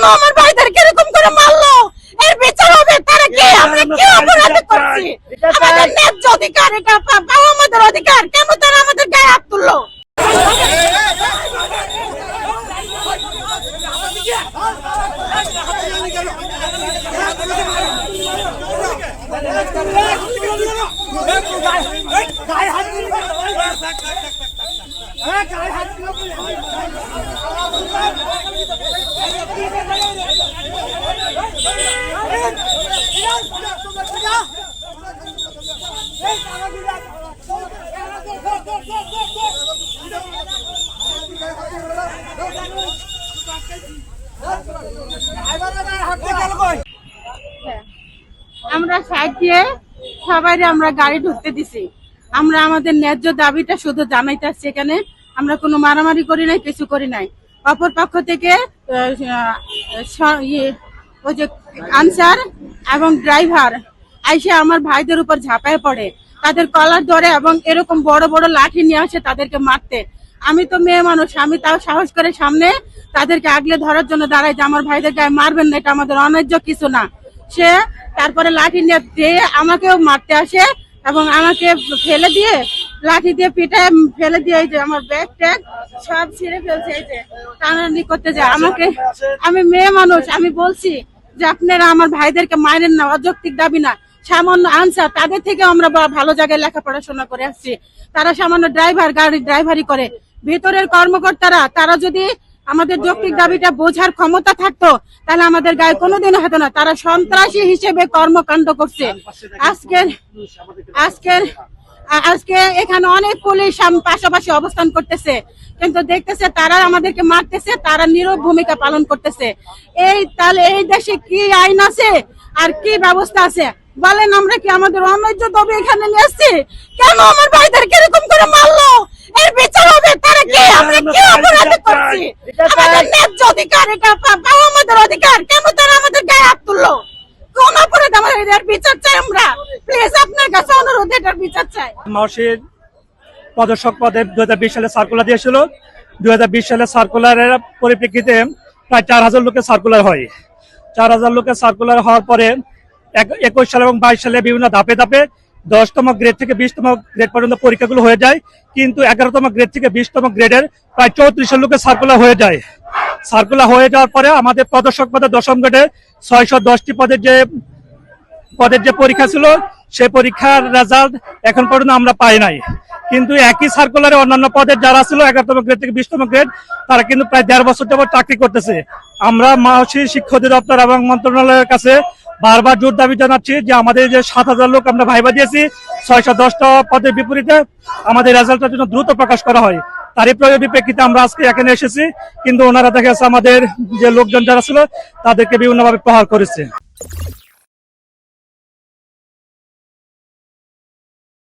কেন আমার ভাইদেরকে এরকম করে মারলো এর বিচার হবে তারা কে আমরা কি অপরাধ করছি আমাদের ন্যায্য অধিকার এটা পাওয়া আমাদের অধিকার কেন তারা আমাদের গায়ে হাত তুললো আমরা সাইড দিয়ে সবাই আমরা গাড়ি ঢুকতে দিছি। আমরা আমাদের ন্যায্য দাবিটা শুধু জানাইতেছি এখানে। আমরা কোনো মারামারি করি নাই কিছু করি নাই। অপর পক্ষ থেকে ইয়ে, ওই যে আনসার এবং ড্রাইভার আইসে আমার ভাইদের উপর ঝাঁপায় পড়ে। তাদের কলার ধরে এবং এরকম বড় বড় লাঠি নিয়ে আসে তাদেরকে মারতে। আমি তো মেয়ে মানুষ আমি তাও সাহস করে সামনে তাদেরকে আগলে ধরার জন্য দাঁড়াই যে আমার ভাইদের গায়ে মারবেন না এটা আমাদের অন্যায্য কিছু না। সে তারপরে লাঠি নিয়ে আমাকেও মারতে আসে এবং আমাকে ফেলে দিয়ে লাঠি দিয়ে পিঠে ফেলে দিয়ে যে আমার ব্যাগ ট্যাগ সব ছিঁড়ে ফেলছে এই যে টানাটানি করতে যায় আমাকে আমি মেয়ে মানুষ আমি বলছি যে আপনারা আমার ভাইদেরকে মারেন না অযৌক্তিক দাবি না। সামান্য আনসার তাদের থেকে আমরা ভালো জায়গায় লেখাপড়াশোনা করে আসছি। তারা সামান্য ড্রাইভার গাড়ি ড্রাইভারি করে। ভেতরের কর্মকর্তারা তারা যদি আমাদের যৌক্তিক দাবিটা বোঝার ক্ষমতা থাকতো, তাহলে আমাদের গায়ে কোনোদিনও হতো না। তারা সন্ত্রাসী হিসেবে কর্মকাণ্ড করছে। আজকের আজকের আজকে এখানে অনেক পুলিশ পাশাপাশি অবস্থান করতেছে। কিন্তু দেখতেছে তারা আমাদেরকে মারতেছে, তারা নীরব ভূমিকা পালন করতেছে। এই তাহলে এই দেশে কি আইন আছে আর কি ব্যবস্থা আছে? বলেন আমরা কি আমাদের অন্যায্য দাবি এখানে নিয়ে আসছি? কেন আমার ভাইদেরকে কীরকম করে মারলো? এর বিচার হবে, তারা কে? আমরা কি অপরাধ আমাদের ন্যায্য অধিকার এটা পাওয়া আমাদের অধিকার। কেন তারা আমাদের গায়ে হাত তুললো? কোন অপরাধ আমাদের এটার বিচার চাই আমরা? প্লিজ আপনার কাছে অনুরোধ এটার বিচার চাই। মাসির প্রদর্শক পদে দু বিশ সালে সার্কুলার দিয়েছিল। দু বিশ সালে সার্কুলারের পরিপ্রেক্ষিতে প্রায় চার হাজার লোকের সার্কুলার হয়। চার হাজার লোকের সার্কুলার হওয়ার পরে এক- একুশ সালে এবং বাইশ সালে বিভিন্ন ধাপে ধাপে দশতম গ্রেড থেকে বিশতম গ্রেড পর্যন্ত পরীক্ষাগুলো হয়ে যায়, কিন্তু এগারোতম গ্রেড থেকে বিশতম গ্রেডের প্রায় চৌত্রিশ লোকের সার্কুলার হয়ে যায়। সার্কুলার হয়ে যাওয়ার পরে আমাদের প্রদর্শক পদে দশম গ্রেডে ছয়শো দশটি পদের যে পদের যে পরীক্ষা ছিল সেই পরীক্ষার রেজাল্ট এখন পর্যন্ত আমরা পাই নাই। কিন্তু একই সার্কুলারে অন্যান্য পদের যারা ছিল এগারোতম গ্রেড থেকে বিশতম গ্রেড তারা কিন্তু প্রায় দেড় বছর যাবত চাকরি করতেছে। আমরা মাওসি শিক্ষা অধিদপ্তর এবং মন্ত্রণালয়ের কাছে বারবার জোর দাবি জানাচ্ছি যে আমাদের যে সাত হাজার লোক আমরা ভাইবা দিয়েছি, ছয়শো দশটা পদের বিপরীতে আমাদের রেজাল্টের জন্য দ্রুত প্রকাশ করা হয়। তারই পরিপ্রেক্ষিতে আমরা আজকে এখানে এসেছি, কিন্তু ওনারা দেখা আমাদের যে লোকজন যারা ছিল, তাদেরকে বিভিন্নভাবে প্রহার করেছে।